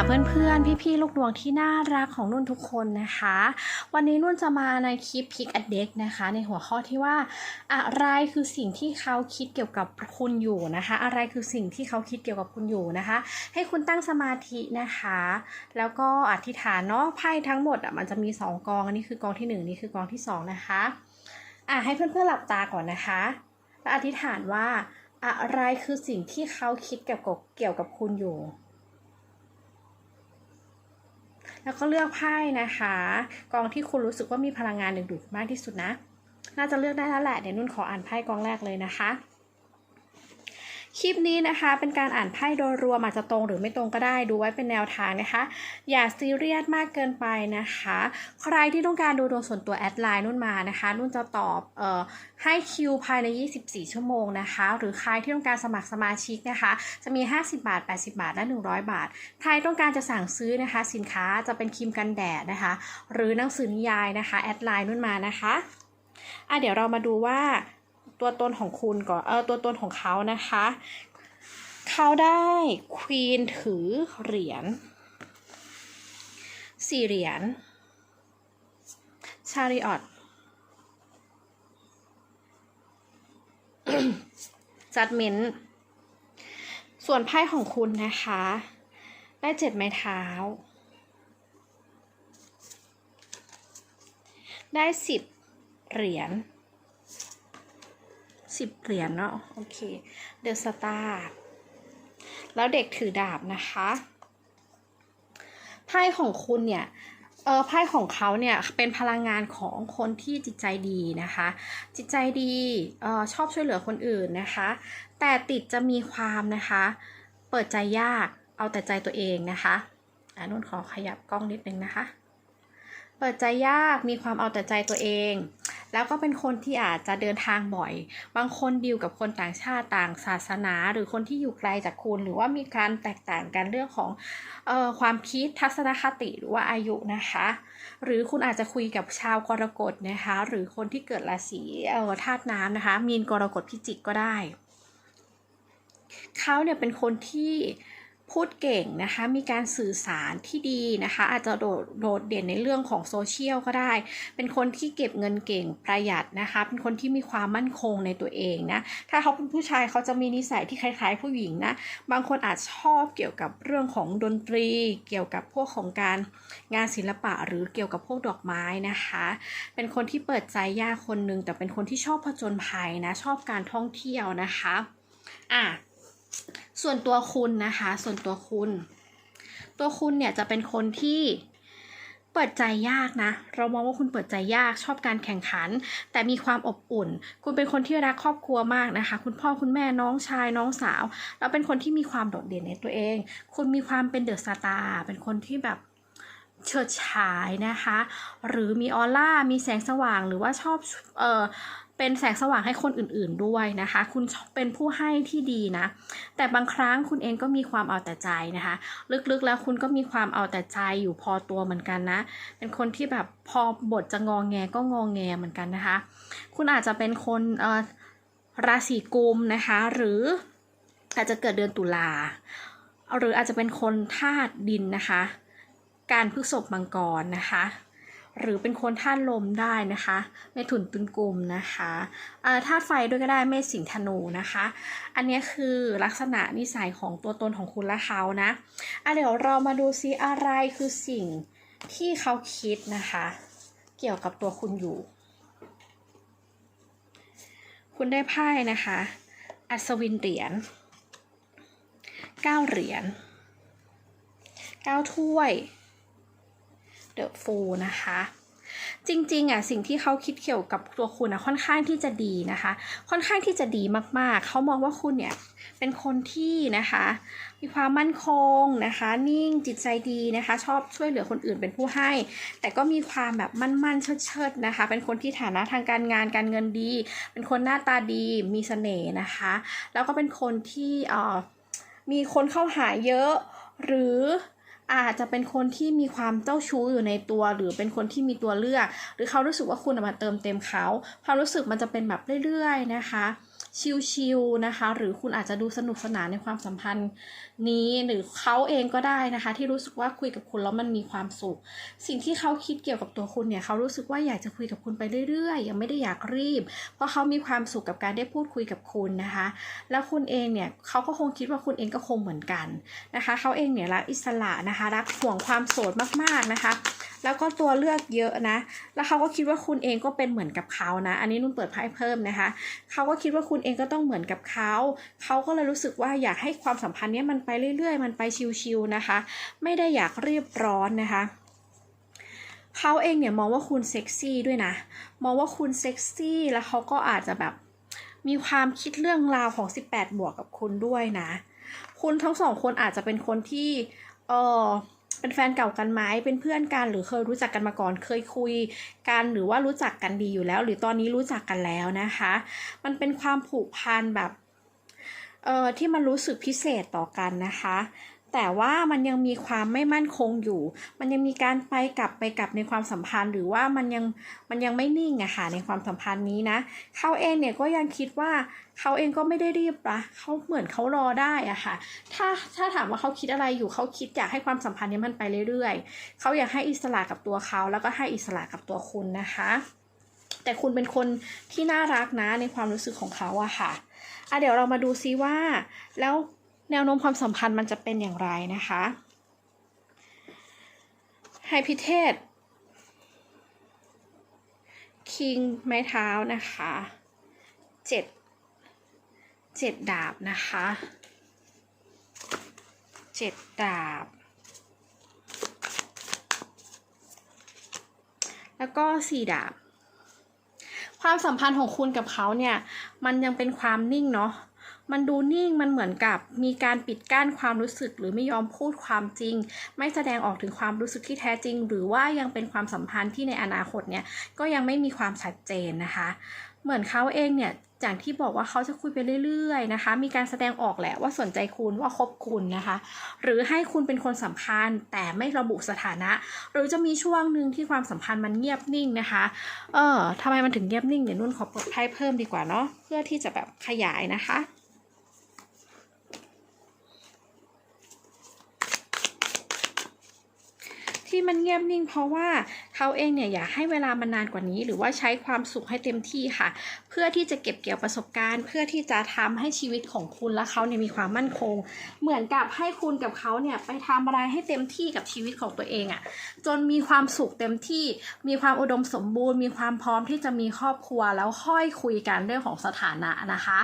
ค่ะเพื่อนๆ พี่ๆ ลูกดวงที่น่ารักของนุ่นทุกคนนะคะ วันนี้นุ่นจะมาในคลิปพิกอเด็กนะคะ ในหัวข้อที่ว่า อะไรคือสิ่งที่เขาคิดเกี่ยวกับคุณอยู่นะคะ อะไรคือสิ่งที่เขาคิดเกี่ยวกับคุณอยู่นะคะ ให้คุณตั้งสมาธินะคะ แล้วก็อธิษฐานเนาะไพ่ทั้งหมดอะมันจะมีสองกองอันนี้คือกองที่หนึ่งนี่คือกองที่สองนะคะอะให้เพื่อนๆหลับตาก่อนนะคะแล้วอธิษฐานว่าอะไรคือสิ่งที่เขาคิดเกี่ยวกับเกี่ยวกับคุณอยู่ แล้วก็เลือกไพ่นะคะ กองที่คุณรู้สึกว่ามีพลังงานดึงดูดมากที่สุดนะ น่าจะเลือกได้แล้วแหละ เดี๋ยวนุ่นขออ่านไพ่กองแรกเลยนะคะ คลิปนี้นะคะ เป็นการอ่านไพ่โดยรวมอาจจะตรงหรือไม่ตรงก็ได้ดูไว้เป็นแนวทางนะคะ อย่าซีเรียสมากเกินไปนะคะ ใครที่ต้องการดูดวงส่วนตัวแอดไลน์นุ่นมานะคะนุ่นจะตอบเอ่อให้คิวภายใน 24 ชั่วโมงนะคะ หรือใครที่ต้องการสมัครสมาชิกนะคะ จะมี 50 บาท 80 บาท และ 100 บาท ใครต้องการจะสั่งซื้อนะคะ สินค้าจะเป็นครีมกันแดดนะคะ หรือหนังสือนิยายนะคะ แอดไลน์นุ่นมานะคะอะเดี๋ยวเรามาดูว่า ตัวตนของคุณก่อนเออตัวตนของเขานะคะ เขาได้ควีนถือเหรียญสี่เหรียญชาริออตจัดเมนต์ส่วนไพ่ของคุณนะคะ ได้เจ็ดไม้เท้า ได้สิบเหรียญ สิบเหรียญเนาะโอเคเดอะสตาร์แล้วเด็กถือดาบนะคะไพ่ของคุณเนี่ยเออไพ่ของเขาเนี่ยเป็นพลังงานของคนที่จิตใจดีนะคะ จิตใจดีเออชอบช่วยเหลือคนอื่นนะคะ แต่ติดจะมีความนะคะ เปิดใจยากเอาแต่ใจตัวเองนะคะอ่านุ่นขอขยับกล้องนิดนึงนะคะ เปิดใจยากมีความเอาแต่ใจตัวเอง แล้วก็เป็นคนที่อาจจะเดินทางบ่อย บางคนดีลกับคนต่างชาติต่างศาสนา หรือคนที่อยู่ไกลจากคุณ หรือว่ามีการแตกต่างกันเรื่องของออความคิดทัศนคติหรือว่าอายุนะคะ หรือคุณอาจจะคุยกับชาวกรกฎนะคะ หรือคนที่เกิดราศีธาตุน้ำนะคะ มีนกรกฎพิจิกก็ได้ เขาเนี่ยเป็นคนที่ พูดเก่งนะคะ มีการสื่อสารที่ดีนะคะ อาจจะโดดโดดเด่นในเรื่องของโซเชียลก็ได้ เป็นคนที่เก็บเงินเก่งประหยัดนะคะ เป็นคนที่มีความมั่นคงในตัวเองนะ ถ้าเขาเป็นผู้ชายเขาจะมีนิสัยที่คล้าย ๆ ผู้หญิงนะ บางคนอาจชอบเกี่ยวกับเรื่องของดนตรี เกี่ยวกับพวกของการงานศิลปะหรือเกี่ยวกับพวกดอกไม้นะคะ เป็นคนที่เปิดใจยากคนหนึ่งแต่เป็นคนที่ชอบผจญภัยนะ ชอบการท่องเที่ยวนะคะ อะ ส่วนตัวคุณนะคะ ส่วนตัวคุณ ตัวคุณเนี่ยจะเป็นคนที่เปิดใจยากนะ เรามองว่าคุณเปิดใจยากชอบการแข่งขัน แต่มีความอบอุ่น คุณเป็นคนที่รักครอบครัวมากนะคะ คุณพ่อคุณแม่น้องชายน้องสาว แล้วเป็นคนที่มีความโดดเด่นในตัวเอง คุณมีความเป็นเดอะสตาร์เป็นคนที่แบบ เฉิดฉายนะคะ หรือมีออร่า มีแสงสว่าง หรือว่าชอบเออเป็นแสงสว่างให้คนอื่นๆด้วยนะคะ คุณเป็นผู้ให้ที่ดีนะ แต่บางครั้งคุณเองก็มีความเอาแต่ใจนะคะ ลึกๆแล้วคุณก็มีความเอาแต่ใจอยู่พอตัวเหมือนกันนะ เป็นคนที่แบบพอบทจะงองแงก็งองแงเหมือนกันนะคะ คุณอาจจะเป็นคนเออราศีกุมนะคะ หรืออาจจะเกิดเดือนตุลา หรืออาจจะเป็นคนธาตุดินนะคะ การพฤษภมังกรนะคะ หรือเป็นคนธาตุลมได้นะคะเมถุนตุลกุมนะคะธาตุไฟด้วยก็ได้เมษสิงธนูนะคะ อันนี้คือลักษณะนิสัยของตัวตนของคุณและเขานะอะเดี๋ยวเรามาดูซิอะไรคือสิ่งที่เขาคิดนะคะ เกี่ยวกับตัวคุณอยู่ คุณได้ไพ่นะคะ อัศวินเหรียญเก้าเหรียญเก้าถ้วย เดอะฟูนะคะ จริงๆอะสิ่งที่เขาคิดเกี่ยวกับตัวคุณอะค่อนข้างที่จะดีนะคะ ค่อนข้างที่จะดีมากๆ เขามองว่าคุณเนี่ยเป็นคนที่นะคะ มีความมั่นคงนะคะ นิ่งจิตใจดีนะคะ ชอบช่วยเหลือคนอื่นเป็นผู้ให้ แต่ก็มีความแบบมั่นๆเชิดๆนะคะ เป็นคนที่ฐานะทางการงานการเงินดี เป็นคนหน้าตาดีมีเสน่ห์นะคะ แล้วก็เป็นคนที่เอ่อมีคนเข้าหาเยอะหรือ อาจจะเป็นคนที่มีความเจ้าชู้อยู่ในตัว หรือเป็นคนที่มีตัวเลือก หรือเขารู้สึกว่าคุณมาเติมเต็มเขาความรู้สึกมันจะเป็นแบบเรื่อยๆนะคะ ชิลๆนะคะ หรือคุณอาจจะดูสนุกสนานในความสัมพันธ์นี้หรือเขาเองก็ได้นะคะ ที่รู้สึกว่าคุยกับคุณแล้วมันมีความสุข สิ่งที่เขาคิดเกี่ยวกับตัวคุณเนี่ยเขารู้สึกว่าอยากจะคุยกับคุณไปเรื่อยๆ ยังไม่ได้อยากรีบ เพราะเขามีความสุขกับการได้พูดคุยกับคุณนะคะ แล้วคุณเองเนี่ยเขาก็คงคิดว่าคุณเองก็คงเหมือนกันนะคะ เขาเองเนี่ยรักอิสระนะคะ รักห่วงความโสดมากๆนะคะแล้วก็ตัวเลือกเยอะนะ แล้วเขาก็คิดว่าคุณเองก็เป็นเหมือนกับเขานะ อันนี้นุ่นเปิดไพ่เพิ่มนะคะเขาก็คิดว่าคุณเองก็ต้องเหมือนกับเขาเขาก็เลยรู้สึกว่าอยากให้ความสัมพันธ์นี้มันไปเรื่อย ๆ มันไปชิวๆนะคะ ไม่ได้อยากรีบร้อนนะคะเขาเองเนี่ยมองว่าคุณเซ็กซี่ด้วยนะ มองว่าคุณเซ็กซี่แล้วเขาก็อาจจะแบบมีความคิดเรื่องราวของ 18 บวกกับคุณด้วยนะ คุณทั้งสองคนอาจจะเป็นคนที่ เออ เป็นแฟนเก่ากันไหมเป็นเพื่อนกันหรือเคยรู้จักกันมาก่อนเคยคุยกันหรือว่ารู้จักกันดีอยู่แล้ว หรือตอนนี้รู้จักกันแล้วนะคะ มันเป็นความผูกพันแบบเอ่อที่มันรู้สึกพิเศษต่อกันนะคะ แต่ว่ามันยังมีความไม่มั่นคงอยู่ มันยังมีการไปกลับไปกลับในความสัมพันธ์ หรือว่ามันยังมันยังไม่นิ่งอะค่ะในความสัมพันธ์นี้นะเขาเองเนี่ยก็ยังคิดว่าเขาเองก็ไม่ได้รีบนะเขาเหมือนเขารอได้อะค่ะ ถ้าถ้าถามว่าเขาคิดอะไรอยู่เขาคิดอยากให้ความสัมพันธ์นี้มันไปเรื่อยๆเขาอยากให้อิสระกับตัวเขาแล้วก็ให้อิสระกับตัวคุณนะคะ แต่คุณเป็นคนที่น่ารักนะในความรู้สึกของเขาอะค่ะอะเดี๋ยวเรามาดูซิว่าแล้ว แนวโน้มความสัมพันธ์มันจะเป็นอย่างไรนะคะไฮพิเทศคิงไม้เท้านะคะเจ็ดเจ็ดดาบนะคะเจ็ดดาบ แล้วก็สี่ดาบ ความสัมพันธ์ของคุณกับเขาเนี่ย มันยังเป็นความนิ่งเนาะ มันดูนิ่งมันเหมือนกับมีการปิดกั้นความรู้สึก หรือไม่ยอมพูดความจริง ไม่แสดงออกถึงความรู้สึกที่แท้จริง หรือว่ายังเป็นความสัมพันธ์ที่ในอนาคตเนี่ยก็ยังไม่มีความชัดเจนนะคะ เหมือนเขาเองเนี่ยอย่างที่บอกว่าเขาจะคุยไปเรื่อยๆนะคะ มีการแสดงออกแหละว่าสนใจคุณว่าคบคุณนะคะ หรือให้คุณเป็นคนสำคัญแต่ไม่ระบุสถานะ หรือจะมีช่วงหนึ่งที่ความสัมพันธ์มันเงียบนิ่งนะคะ เออทำไมมันถึงเงียบนิ่งเดี๋ยวนุ่นขอเปิดไพ่เพิ่มดีกว่าเนาะเพื่อที่จะแบบขยายนะคะ ที่มันเงียบนิ่ง เพราะว่าเขาเองเนี่ยอยากให้เวลามันนานกว่านี้ หรือว่าใช้ความสุขให้เต็มที่ค่ะเพื่อที่จะเก็บเกี่ยวประสบการณ์ เพื่อที่จะทำให้ชีวิตของคุณและเขาเนี่ยมีความมั่นคง เหมือนกับให้คุณกับเขาเนี่ยไปทำอะไรให้เต็มที่กับชีวิตของตัวเองอะ่ะจนมีความสุขเต็มที่มีความอุดมสมบูรณ์ มีความพร้อมที่จะมีครอบครัวแล้วค่อยคุยกันเรื่องของสถานะนะคะ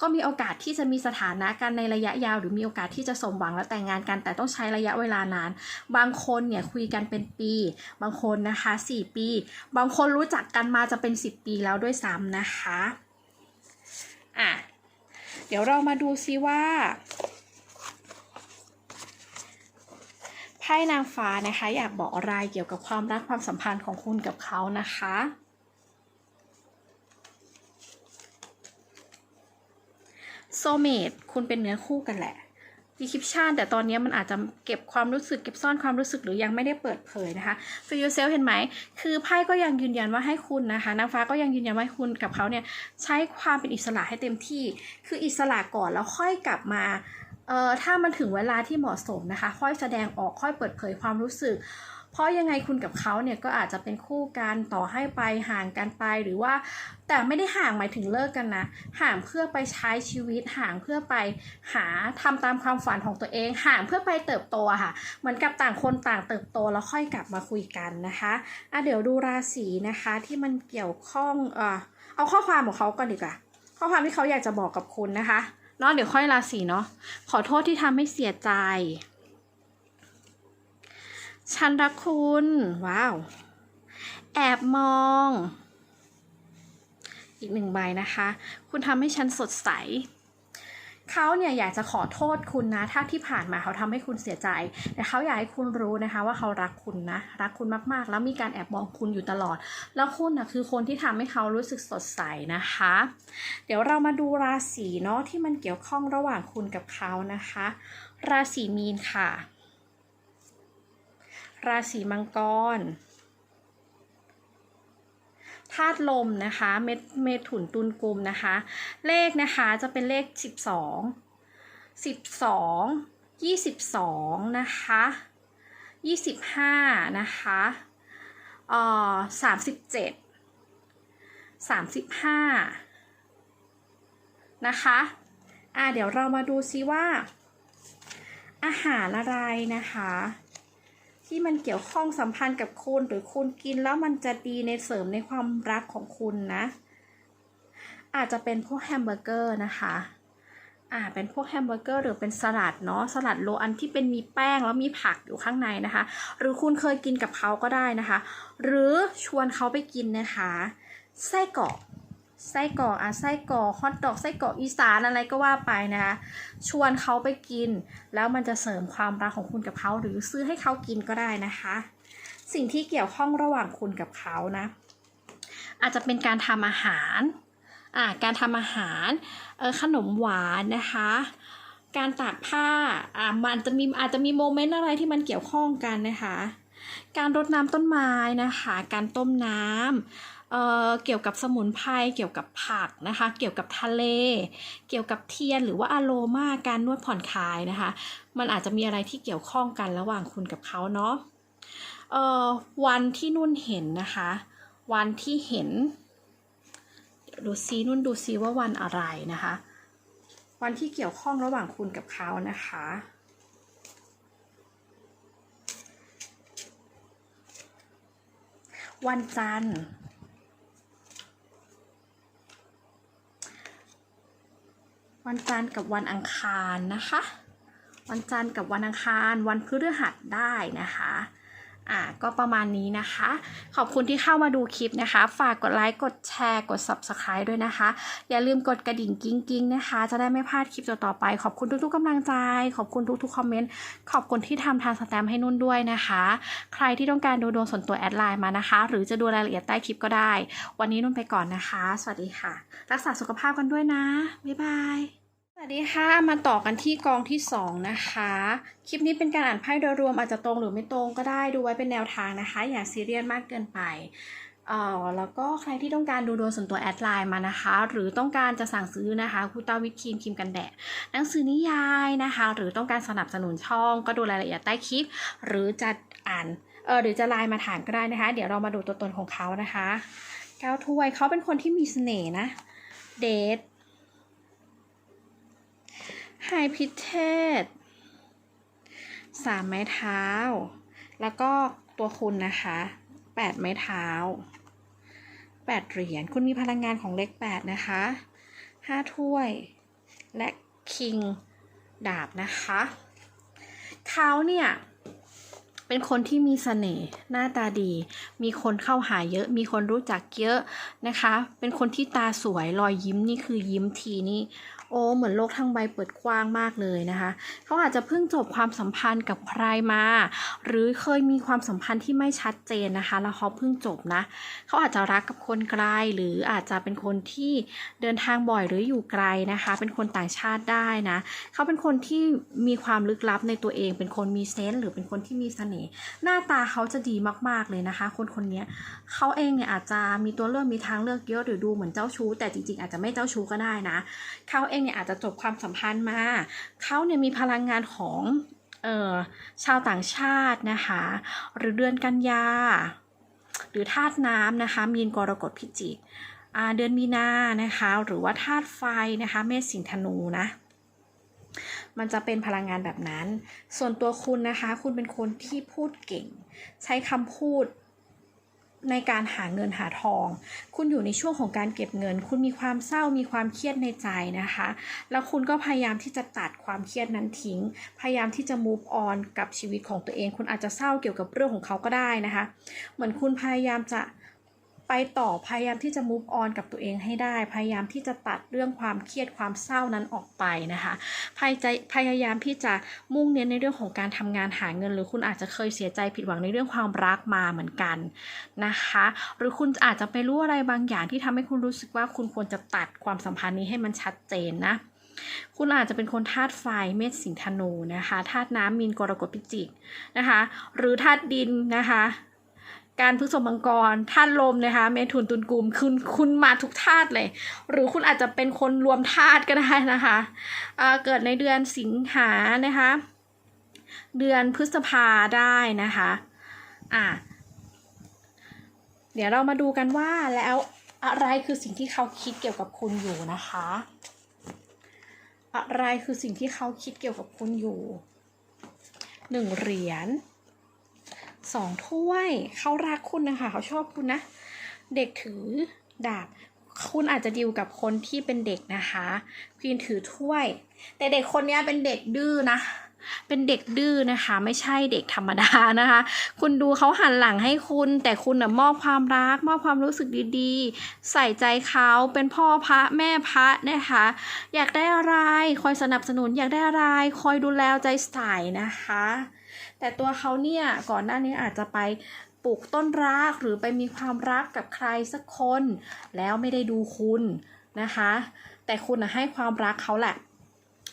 ก็มีโอกาสที่จะมีสถานะกันในระยะยาว หรือมีโอกาสที่จะสมหวังและแต่งงานกัน แต่ต้องใช้ระยะเวลานาน บางคนเนี่ยคุยกันเป็นปี บางคนนะคะ 4 ปี บางคนรู้จักกันมาจะเป็น 10 ปีแล้วด้วยซ้ำนะคะอะเดี๋ยวเรามาดูซิว่าไพ่นางฟ้านะคะ อยากบอกอะไรเกี่ยวกับความรักความสัมพันธ์ของคุณกับเขานะคะโซเมดคุณเป็นเนื้อคู่กันแหละ ดีคริปชันแต่ตอนนี้มันอาจจะเก็บความรู้สึกเก็บซ่อนความรู้สึกหรือยังไม่ได้เปิดเผยนะคะ for yourself เห็นไหม คือไพ่ก็ยังยืนยันว่าให้คุณนะคะนางฟ้าก็ยังยืนยันว่าให้คุณกับเขาเนี่ยใช้ความเป็นอิสระให้เต็มที่ คืออิสระก่อนแล้วค่อยกลับมาเอ่อถ้ามันถึงเวลาที่เหมาะสมนะคะ ค่อยแสดงออกค่อยเปิดเผยความรู้สึก เพราะยังไงคุณกับเขาเนี่ยก็อาจจะเป็นคู่กันต่อให้ไปห่างกันไปหรือว่า แต่ไม่ได้ห่างหมายถึงเลิกกันนะห่างเพื่อไปใช้ชีวิตห่างเพื่อไปหาทำตามความฝันของตัวเอง ห่างเพื่อไปเติบโตค่ะ เหมือนกับต่างคนต่างเติบโตแล้วค่อยกลับมาคุยกันนะคะอะเดี๋ยวดูราศีนะคะที่มันเกี่ยวข้องเออเอาข้อความของเขาก่อนดีกว่าข้อความที่เขาอยากจะบอกกับคุณนะคะเนาะเดี๋ยวค่อยราศีเนาะขอโทษที่ทำให้เสียใจ ฉันรักคุณ ว้าว แอบมอง อีกหนึ่งใบนะคะ คุณทำให้ฉันสดใสเขาเนี่ยอยากจะขอโทษคุณนะ ถ้าที่ผ่านมาเขาทำให้คุณเสียใจ แต่เขาอยากให้คุณรู้นะคะ ว่าเขารักคุณนะ รักคุณมากๆ แล้วมีการแอบมองคุณอยู่ตลอด แล้วคุณนะคือคนที่ทำให้เขารู้สึกสดใสนะคะ เดี๋ยวเรามาดูราศีเนาะที่มันเกี่ยวข้องระหว่างคุณกับเขานะคะ ราศีมีนค่ะ ราศีมังกรธาตุลมนะคะเมเมถุนตุลกลุ่มนะคะ เลขนะคะจะเป็นเลข 12 12 22 นะคะ 25 นะคะเอ่อ37 35 นะคะอ่าเดี๋ยวเรามาดูซิว่า อาหารอะไรนะคะ ที่มันเกี่ยวข้องสัมพันธ์กับคุณหรือคุณกินแล้วมันจะดีในเสริมในความรักของคุณนะ อาจจะเป็นพวกแฮมเบอร์เกอร์นะคะอ่าเป็นพวกแฮมเบอร์เกอร์หรือเป็นสลัดเนาะสลัดโลอันที่เป็นมีแป้งแล้วมีผักอยู่ข้างในนะคะ หรือคุณเคยกินกับเขาก็ได้นะคะ หรือชวนเขาไปกินนะคะไส้กรอก ไส้กรอกอะไส้กรอกฮอทดอกไส้กรอกอีสานอะไรก็ว่าไปนะคะชวนเขาไปกิน แล้วมันจะเสริมความรักของคุณกับเขาหรือซื้อให้เขากินก็ได้นะคะ สิ่งที่เกี่ยวข้องระหว่างคุณกับเขานะอาจจะเป็นการทำอาหารอ่าการทำอาหารเออขนมหวานนะคะการตากผ้าอ่ามันจะมีอาจจะมีโมเมนต์อะไรที่มันเกี่ยวข้องกันนะคะ การรดน้ำต้นไม้นะคะ การต้มน้ำ เกี่ยวกับสมุนไพรเกี่ยวกับผักนะคะ เกี่ยวกับทะเล เกี่ยวกับเทียนหรือว่าอโรมาการนวดผ่อนคลายนะคะ มันอาจจะมีอะไรที่เกี่ยวข้องกันระหว่างคุณกับเขาเนาะวันที่นุ่นเห็นนะคะ วันที่เห็นดูซีนุ่นดูซีว่าวันอะไรนะคะ วันที่เกี่ยวข้องระหว่างคุณกับเขานะคะวันจันทร์ วันจันทร์กับวันอังคารนะคะ วันจันทร์กับวันอังคาร วันพฤหัสได้นะคะ อ่าก็ประมาณนี้นะคะ ขอบคุณที่เข้ามาดูคลิปนะคะ ฝากกดไลค์กดแชร์กด Subscribe ด้วยนะคะ อย่าลืมกดกระดิ่งกิ้งกิ้งนะคะ จะได้ไม่พลาดคลิปต่อๆไป ขอบคุณทุกๆกำลังใจ ขอบคุณทุกๆคอมเมนต์ขอบคุณที่ทำทางสแตมให้นุ่นด้วยนะคะ ใครที่ต้องการดูดวงส่วนตัวแอดไลน์มานะคะ หรือจะดูรายละเอียดใต้คลิปก็ได้ วันนี้นุ่นไปก่อนนะคะ สวัสดีค่ะ รักษาสุขภาพกันด้วยนะบ๊ายบาย สวัสดีค่ะ มาต่อกันที่กองที่ 2 นะคะ คลิปนี้เป็นการอ่านไพ่โดยรวมอาจจะตรงหรือไม่ตรงก็ได้ดูไว้เป็นแนวทางนะคะ อย่าซีเรียสมากเกินไปเอ่อแล้วก็ใครที่ต้องการดูดวงส่วนตัวแอดไลน์มานะคะ หรือต้องการจะสั่งซื้อนะคะคูต้าวิตครีมครีมกันแดดหนังสือนิยายนะคะ หรือต้องการสนับสนุนช่อง ก็ดูรายละเอียดใต้คลิป หรือจะอ่านเออหรือจะไลน์มาถามก็ได้นะคะ เดี๋ยวเรามาดูตัวตนของเขานะคะเก้าถ้วยเขาเป็นคนที่มีเสน่ห์นะเดท ไฮพิเทศสามไม้เท้า แล้วก็ตัวคุณนะคะแปดไม้เท้าแปดเหรียญคุณมีพลังงานของเลขแปดนะคะห้าถ้วย และคิงดาบนะคะเขาเนี่ยเป็นคนที่มีเสน่ห์หน้าตาดี มีคนเข้าหาเยอะ มีคนรู้จักเยอะนะคะ เป็นคนที่ตาสวยรอยยิ้มนี่คือยิ้มทีนี่ โอ้เหมือนโลกทั้งใบเปิดกว้างมากเลยนะคะเขาอาจจะเพิ่งจบความสัมพันธ์กับใครมา หรือเคยมีความสัมพันธ์ที่ไม่ชัดเจนนะคะ แล้วเขาเพิ่งจบนะเขาอาจจะรักกับคนไกลหรืออาจจะเป็นคนที่เดินทางบ่อยหรืออยู่ไกลนะคะ เป็นคนต่างชาติได้นะเขาเป็นคนที่มีความลึกลับในตัวเอง เป็นคนมีเซนส์หรือเป็นคนที่มีเสน่ห์หน้าตาเขาจะดีมากๆเลยนะคะ คนคนนี้เขาเองเนี่ยอาจจะมีตัวเลือกมีทางเลือกเยอะหรือดูเหมือนเจ้าชู้แต่จริงๆ อาจจะไม่เจ้าชู้ก็ได้นะเขาเองเนี่ยอาจจะจบความสัมพันธ์มา เขาเนี่ยมีพลังงานของเอ่อชาวต่างชาตินะคะ หรือเดือนกันยา หรือธาตุน้ำนะคะ มีนกรกฎพิจิกเดือนมีนานะคะ หรือว่าธาตุไฟนะคะ เมษสิงธนูนะมันจะเป็นพลังงานแบบนั้น ส่วนตัวคุณนะคะ คุณเป็นคนที่พูดเก่ง ใช้คำพูด ในการหาเงินหาทอง คุณอยู่ในช่วงของการเก็บเงิน คุณมีความเศร้ามีความเครียดในใจนะคะ แล้วคุณก็พยายามที่จะตัดความเครียดนั้นทิ้ง พยายามที่จะ move on กับชีวิตของตัวเอง คุณอาจจะเศร้าเกี่ยวกับเรื่องของเขาก็ได้นะคะ เหมือนคุณพยายามจะ ไปต่อพยายามที่จะ move on กับตัวเองให้ได้ พยายามที่จะตัดเรื่องความเครียดความเศร้านั้นออกไปนะคะ พยใจพยายามที่จะมุ่งเน้นในเรื่องของการทำงานหาเงิน หรือคุณอาจจะเคยเสียใจผิดหวังในเรื่องความรักมาเหมือนกันนะคะ หรือคุณอาจจะไปรู้อะไรบางอย่างที่ทำให้คุณรู้สึกว่าคุณควรจะตัดความสัมพันธ์นี้ให้มันชัดเจนนะคุณอาจจะเป็นคนธาตุไฟเมษสิงห์ธนูนะคะธาตุน้ำมีนกรกฎพิจิกนะคะ หรือธาตุดินนะคะ การพฤษภมังกรธาตุลมนะคะเมถุนตุลกุมคุณคุณมาทุกธาตุเลย หรือคุณอาจจะเป็นคนรวมธาตุก็ได้นะคะอ่าเกิดในเดือนสิงหานะคะ เดือนพฤษภาได้นะคะอะเดี๋ยวเรามาดูกันว่าแล้วอะไรคือสิ่งที่เขาคิดเกี่ยวกับคุณอยู่นะคะ อะไรคือสิ่งที่เขาคิดเกี่ยวกับคุณอยู่หนึ่งเหรียญ สองถ้วยเขารักคุณนะคะเขาชอบคุณนะ เด็กถือดาบ คุณอาจจะดีลกับคนที่เป็นเด็กนะคะควีนถือถ้วย แต่เด็กคนนี้เป็นเด็กดื้อนะเป็นเด็กดื้อนะคะ ไม่ใช่เด็กธรรมดานะคะ คุณดูเขาหันหลังให้คุณ แต่คุณนะมอบความรัก มอบความรู้สึกดีๆ ใส่ใจเขาเป็นพ่อพระแม่พระนะคะ อยากได้อะไร คอยสนับสนุนอยากได้อะไร คอยดูแลใจใส่นะคะ แต่ตัวเขาเนี่ยก่อนหน้านี้อาจจะไปปลูกต้นรักหรือไปมีความรักกับใครสักคน แล้วไม่ได้ดูคุณนะคะ แต่คุณนะให้ความรักเขาแหละ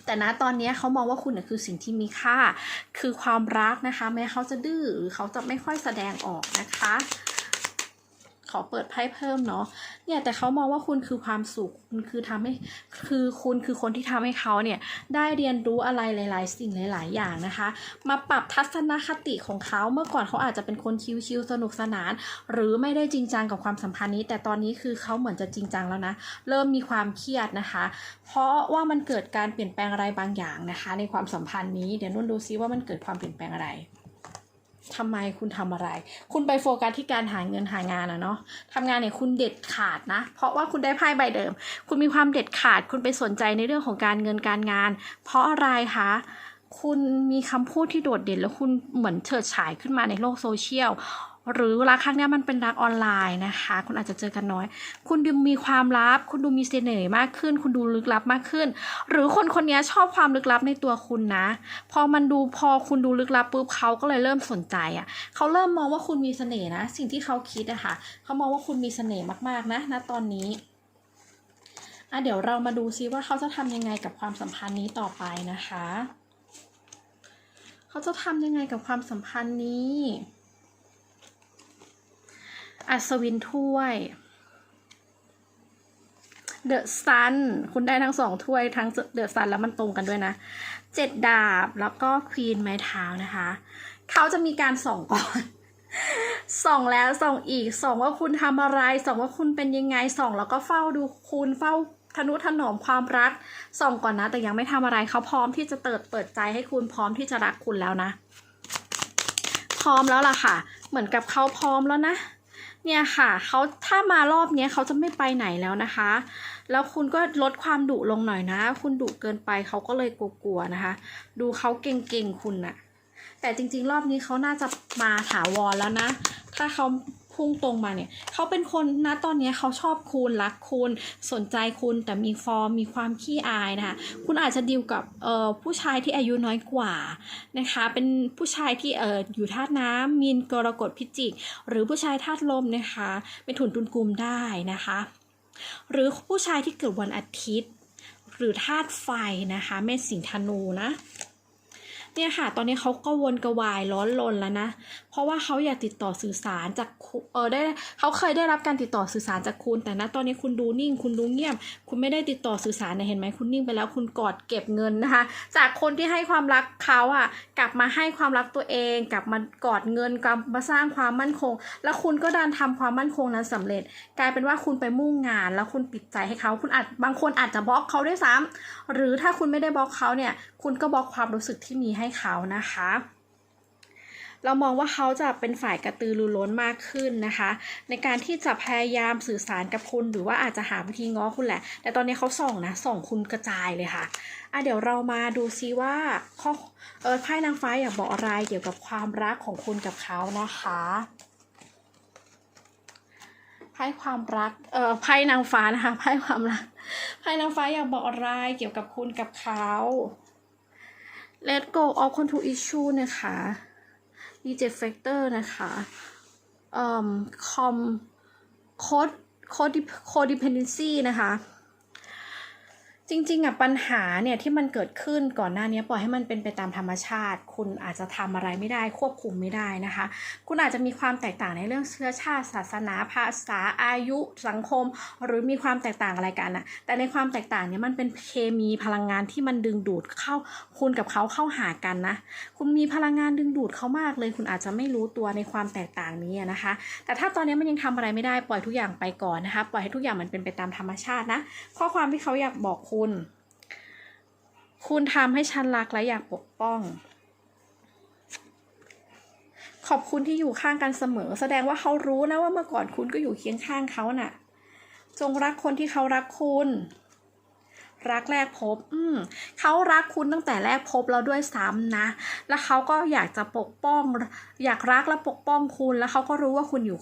แต่นะตอนนี้เขามองว่าคุณน่ะคือสิ่งที่มีค่า คือความรักนะคะ แม้เขาจะดื้อหรือเขาจะไม่ค่อยแสดงออกนะคะ ขอเปิดไพ่เพิ่มเนาะเนี่ยแต่เขามองว่าคุณคือความสุขคุณคือทำให้คือคุณคือคนที่ทำให้เขาเนี่ยได้เรียนรู้อะไรหลาย ๆ สิ่งหลาย ๆ อย่างนะคะ มาปรับทัศนคติของเขาเมื่อก่อนเขาอาจจะเป็นคนชิวๆสนุกสนาน หรือไม่ได้จริงจังกับความสัมพันธ์นี้ แต่ตอนนี้คือเขาเหมือนจะจริงจังแล้วนะ เริ่มมีความเครียดนะคะ เพราะว่ามันเกิดการเปลี่ยนแปลงอะไรบางอย่างนะคะ ในความสัมพันธ์นี้เดี๋ยวนุ่นดูซิว่ามันเกิดความเปลี่ยนแปลงอะไร ทำไมคุณทำอะไร คุณไปโฟกัสที่การหาเงินหางานอะเนาะทำงานเนี่ยคุณเด็ดขาดนะ เพราะว่าคุณได้ไพ่ใบเดิม คุณมีความเด็ดขาด คุณไปสนใจในเรื่องของการเงินการงาน เพราะอะไรคะ คุณมีคำพูดที่โดดเด่น แล้วคุณเหมือนเฉิดฉายขึ้นมาในโลกโซเชียล หรือรักครั้งนี้มันเป็นรักออนไลน์นะคะ คุณอาจจะเจอกันน้อย คุณดูมีความลับ คุณดูมีเสน่ห์มากขึ้น คุณดูลึกลับมากขึ้น หรือคนคนนี้ชอบความลึกลับในตัวคุณนะ พอมันดูพอคุณดูลึกลับปุ๊บเขาก็เลยเริ่มสนใจอะ่ะเขาเริ่มมองว่าคุณมีเสน่ห์นะ สิ่งที่เขาคิดอะค่ะเขามองว่าคุณมีเสน่ห์มากๆนะณตอนนี้อะเดี๋ยวเรามาดูซิว่าเขาจะทำยังไงกับความสัมพันธ์นี้ต่อไปนะคะ เขาจะทำยังไงกับความสัมพันธ์นี้ อัศวินถ้วย เดอะซัน คุณได้ทั้งสองถ้วยทั้งเดอะซันแล้วมันตรงกันด้วยนะเจ็ดดาบแล้วก็ควีนไม้เท้านะคะ เขาจะมีการส่องก่อน ส่องแล้วส่องอีก ส่องว่าคุณทำอะไร ส่องว่าคุณเป็นยังไง ส่องแล้วก็เฝ้าดูคุณเฝ้าทนุถนอมความรัก ส่องก่อนนะ แต่ยังไม่ทำอะไรเขาพร้อมที่จะเติดเปิดใจให้คุณพร้อมที่จะรักคุณแล้วนะ พร้อมแล้วล่ะค่ะ เหมือนกับเขาพร้อมแล้วนะ เนี่ยค่ะเขาถ้ามารอบเนี้ยเขาจะไม่ไปไหนแล้วนะคะ แล้วคุณก็ลดความดุลงหน่อยนะ คุณดุเกินไปเขาก็เลยกลัวๆนะคะ ดูเขาเก่งๆคุณน่ะแต่จริงๆ รอบนี้เขาน่าจะมาถาวรแล้วนะ ถ้าเขา พุ่งตรงมาเนี่ยเขาเป็นคนนะตอนนี้เขาชอบคุณรักคุณสนใจคุณแต่มีฟอร์มมีความขี้อายนะคะคุณอาจจะดีลกับเอ่อผู้ชายที่อายุน้อยกว่านะคะเป็นผู้ชายที่เอ่ออยู่ธาตุน้ำมีนกรกฎพิจิก หรือผู้ชายธาตุลมนะคะเป็นถุนตุนกุมได้นะคะ หรือผู้ชายที่เกิดวันอาทิตย์ หรือธาตุไฟนะคะเมษสิงห์ธนูนะเนี่ยค่ะ ตอนนี้เขาก็วนกระวายร้อนรนแล้วนะเพราะว่าเขาอยากติดต่อสื่อสารจากคุเออได้เขาเคยได้รับการติดต่อสื่อสารจากคุณ แต่ณตอนนี้คุณดูนิ่ง คุณดูเงียบ คุณไม่ได้ติดต่อสื่อสารนี่ยเห็นไหมคุณนิ่งไปแล้วคุณกอดเก็บเงินนะคะ จากคนที่ให้ความรักเขาอะกลับมาให้ความรักตัวเอง กลับมากอดเงินกลับมาสร้างความมั่นคง แล้วคุณก็ดันทำความมั่นคงนั้นสำเร็จ กลายเป็นว่าคุณไปมุ่งงาน แล้วคุณปิดใจให้เขาคุณอาจบางคนอาจจะบล็อกเขาด้วยซ้ำหรือถ้าคุณไม่ได้บล็อกเขาเนี่ยคุณก็บล็อกความรู้สึกที่มีให้เขานะคะ เรามองว่าเขาจะเป็นฝ่ายกระตือรือร้นมากขึ้นนะคะ ในการที่จะพยายามสื่อสารกับคุณหรือว่าอาจจะหาวิธีง้อคุณแหละ แต่ตอนนี้เขาส่องนะส่องคุณกระจายเลยค่ะอะเดี๋ยวเรามาดูซิว่าข้อเออไพ่นางฟ้าอยากบอกอะไรเกี่ยวกับความรักของคุณกับเขานะคะไพ่ความรัก เออไพ่นางฟ้านะคะไพ่ความรัก ไพ่นางฟ้าอยากบอกอะไรเกี่ยวกับคุณกับเขา Let go of control issue นะคะ ดีเจแฟกเตอร์นะคะอ่อคอมโคดโคดิโคดิเพนเดนซีนะคะ จริงๆอะปัญหาเนี่ยที่มันเกิดขึ้นก่อนหน้านี้ปล่อยให้มันเป็นไปตามธรรมชาติ คุณอาจจะทำอะไรไม่ได้ควบคุมไม่ได้นะคะ คุณอาจจะมีความแตกต่างในเรื่องเชื้อชาติ ศาสนาภาษาอายุสังคม หรือมีความแตกต่างอะไรกันนะแต่ในความแตกต่างเนี่ยมันเป็นเคมีพลังงานที่มันดึงดูดเข้าคุณกับเขาเข้าหากันนะ คุณมีพลังงานดึงดูดเขามากเลย คุณอาจจะไม่รู้ตัวในความแตกต่างนี้นะคะ แต่ถ้าตอนนี้มันยังทำอะไรไม่ได้ปล่อยทุกอย่างไปก่อนนะคะ ปล่อยให้ทุกอย่างมันเป็นไปตามธรรมชาตินะข้อความที่เขาอยากบอกคุณคุณทำให้ฉันรักและอยากปกป้อง ขอบคุณที่อยู่ข้างกันเสมอ แสดงว่าเขารู้นะว่าเมื่อก่อนคุณก็อยู่เคียงข้างเขาน่ะ จงรักคนที่เขารักคุณ รักแรกพบ อืมเขารักคุณตั้งแต่แรกพบเราด้วยซ้ำนะ แล้วเขาก็อยากจะปกป้อง อยากรักและปกป้องคุณ แล้วเขาก็รู้ว่าคุณอยู่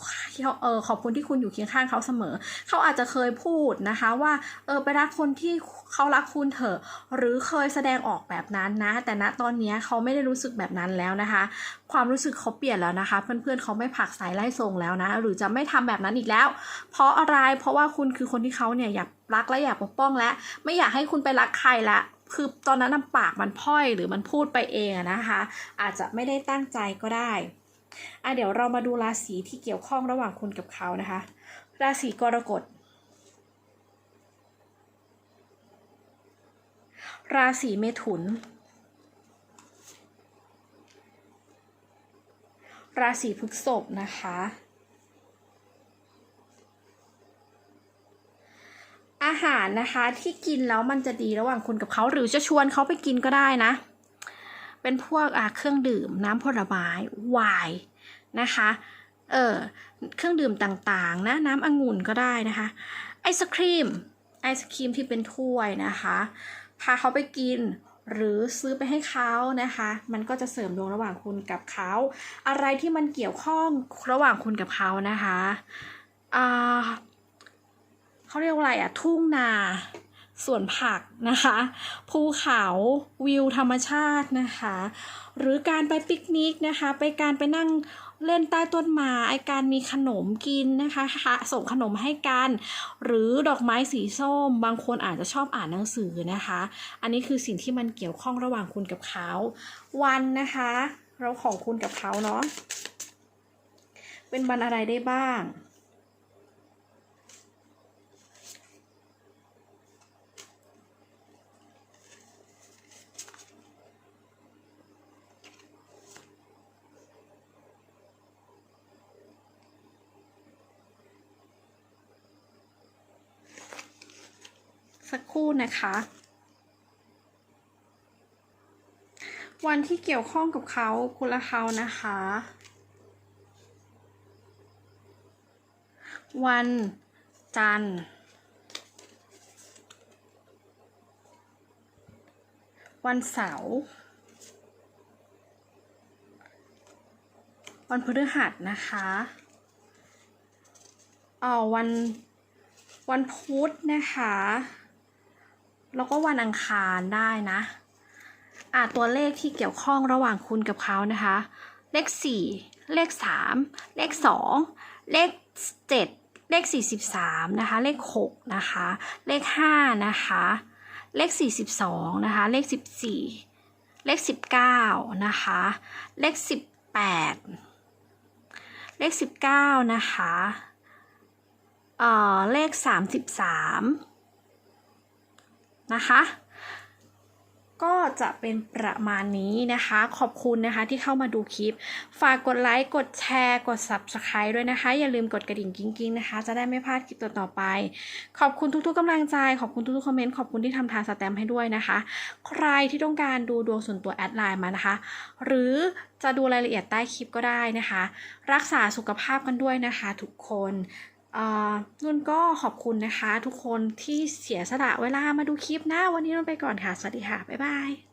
เออขอบคุณที่คุณอยู่เคียงข้างเขาเสมอ เขาอาจจะเคยพูดนะคะ ว่า เออไปรักคนที่เขารักคุณเถอะ หรือเคยแสดงออกแบบนั้นนะ แต่ณตอนนี้เขาไม่ได้รู้สึกแบบนั้นแล้วนะคะ ความรู้สึกเขาเปลี่ยนแล้วนะคะ เพื่อนๆเขาไม่ผักสายไล่ส่งแล้วนะ หรือจะไม่ทำแบบนั้นอีกแล้ว เพราะอะไร เพราะว่าคุณคือคนที่เขาเนี่ยอยาก รักและอยากปกป้องและไม่อยากให้คุณไปรักใครละคือตอนนั้นน่ะปากมันพ่อยหรือมันพูดไปเองนะคะ อาจจะไม่ได้ตั้งใจก็ได้อะเดี๋ยวเรามาดูราศีที่เกี่ยวข้องระหว่างคุณกับเขานะคะ ราศีกรกฎ ราศีเมถุน ราศีพฤษภนะคะ อาหาร นะคะที่กินแล้วมันจะดีระหว่างคุณกับเขาหรือจะชวนเขาไปกินก็ได้นะ เป็นพวกอะเครื่องดื่มน้ำผลไม้ไวน์นะคะเออเครื่องดื่มต่างๆ นะน้ำองุ่นก็ได้นะคะ ไอศครีมไอศครีมที่เป็นถ้วยนะคะ พาเขาไปกินหรือซื้อไปให้เขานะคะ มันก็จะเสริมดวงระหว่างคุณกับเขา อะไรที่มันเกี่ยวข้องระหว่างคุณกับเขานะคะอ่า เขาเรียกว่าอะไรอะทุ่งนาสวนผักนะคะ ภูเขาวิวธรรมชาตินะคะ หรือการไปปิกนิกนะคะ ไปการไปนั่งเล่นใต้ต้นไม้การมีขนมกินนะคะส่งขนมให้กัน หรือดอกไม้สีส้ม บางคนอาจจะชอบอ่านหนังสือนะคะ อันนี้คือสิ่งที่มันเกี่ยวข้องระหว่างคุณกับเขา วันนะคะ เราของคุณกับเขาเนาะเป็นวันอะไรได้บ้าง สักครู่นะคะ วันที่เกี่ยวข้องกับเขาคุณละเขานะคะ วันจันทร์วันเสาร์วันพฤหัสนะคะเอ๋อวันวันพุธนะคะ แล้วก็วันอังคารได้นะอ่าตัวเลขที่เกี่ยวข้องระหว่างคุณกับเขานะคะ เลขสี่เลขสามเลขสองเลขเจ็ดเลขสี่สิบสามนะคะ เลขหกนะคะ เลขห้านะคะ เลขสี่สิบสองนะคะ เลขสิบสี่เลขสิบเก้านะคะ เลขสิบแปดเลขสิบเก้านะคะ เอ่อ เลขสามสิบสาม นะคะ ก็จะเป็นประมาณนี้นะคะ ขอบคุณนะคะที่เข้ามาดูคลิป ฝากกดไลค์กดแชร์กด Subscribe ด้วยนะคะ อย่าลืมกดกระดิ่งกิ้งๆนะคะ จะได้ไม่พลาดคลิปต่อๆไป ขอบคุณทุกๆกำลังใจ ขอบคุณทุกๆคอมเมนต์ขอบคุณที่ทำทางสแตมป์ให้ด้วยนะคะ ใครที่ต้องการดูดวงส่วนตัวแอดไลน์มานะคะ หรือจะดูรายละเอียดใต้คลิปก็ได้นะคะ รักษาสุขภาพกันด้วยนะคะ ทุกคน นุ่นก็ขอบคุณนะคะ ทุกคนที่เสียสละเวลามาดูคลิปนะ วันนี้นุ่นไปก่อนค่ะ สวัสดีค่ะ บ๊ายบาย